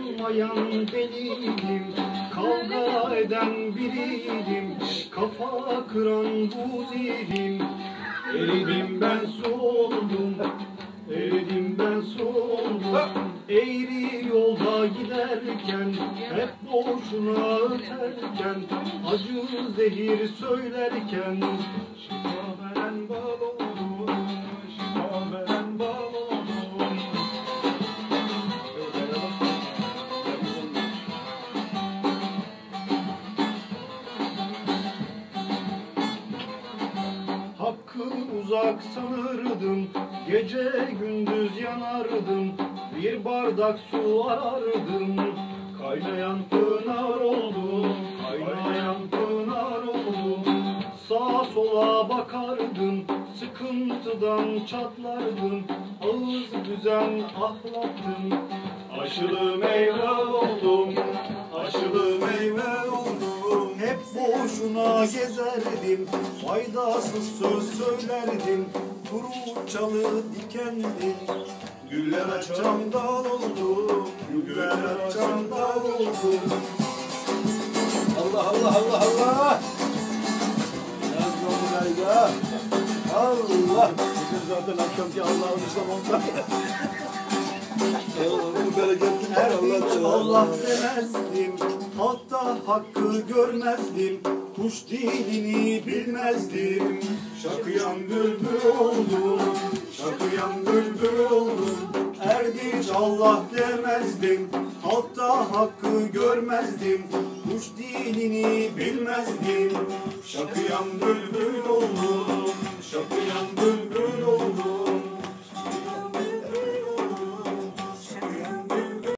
Utanmayan deliydim Kavga eden biriydim Kafa kıran buzidim Eridim ben soldum Eridim ben soldum Eğri yolda giderken Hep boşuna öterken Acı zehir söylerken Şifa veren bal oldum uzak sanırdım. Gece gündüz yanardım. Bir bardak su arardım. Kaynayan pınar oldum Kaynayan pınar oldum Sağa sola bakardım Sıkıntıdan çatlardım. Ağız düzen ahlaktım. Aşılı meyve boşuna gezerdim Faydasız söz söylerdim Kuru çalı dikendim Güller açan dal oldu Güller açan dal oldu Allah Allah Allah Allah. Allah. Bugün zaten akşamki Allah'ın İslam'ında. Allah'ın Allah. Allah demezdim Hatta hakkı görmezdim Kuş dilini bilmezdim. Şakıyan bülbül oldum Şakıyan bülbül oldum Erdinç Allah demezdim Hatta hakkı görmezdim. Kuş dilini bilmezdim. Şakıyan bülbül oldum